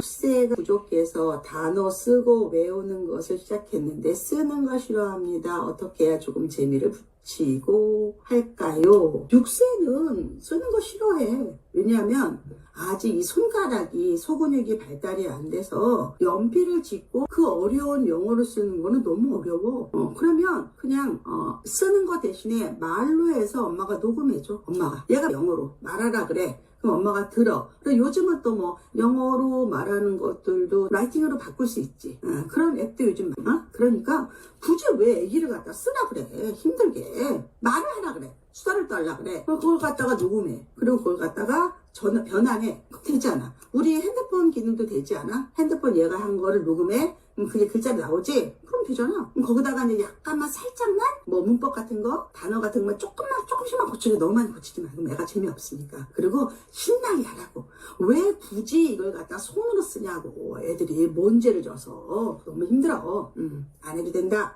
숫세가 부족해서 단어 쓰고 외우는 것을 시작했는데 쓰는 거 싫어합니다. 어떻게 해야 조금 재미를 붙이고 할까요? 6세는 쓰는 거 싫어해. 왜냐하면 아직 이 손가락이 소근육이 발달이 안 돼서 연필을 짚고 그 어려운 영어를 쓰는 거는 너무 어려워. 어, 그러면 그냥 어, 쓰는 거 대신에 말로 해서 엄마가 녹음해줘. 엄마가 얘가 영어로 말하라 그래. 그럼 엄마가 들어. 그리고 요즘은 또 뭐 영어로 말하는 것들도 라이팅으로 바꿀 수 있지. 어, 그런 앱도 요즘 많아. 그러니까 굳이 왜 애기를 갖다 쓰라 그래. 힘들게. 말을 하라 그래. 수다를 떨라 그래. 그걸 갖다가 녹음해. 그리고 그걸 갖다가 전 변환해. 그럼 되잖아. 우리 핸드폰 기능도 되지 않아? 핸드폰 얘가 한 거를 녹음해. 그럼 그게 글자로 나오지? 그럼 되잖아. 거기다가 이제 약간만 살짝만 뭐 문법 같은 거, 단어 같은 거만 조금만 조금씩만 고치고 너무 많이 고치지 말고 애가 재미없으니까. 그리고 신나게 하라고. 왜 굳이 이걸 갖다 손으로 쓰냐고. 애들이 뭔죄를 져서 너무 힘들어. 음, 안 해도 된다.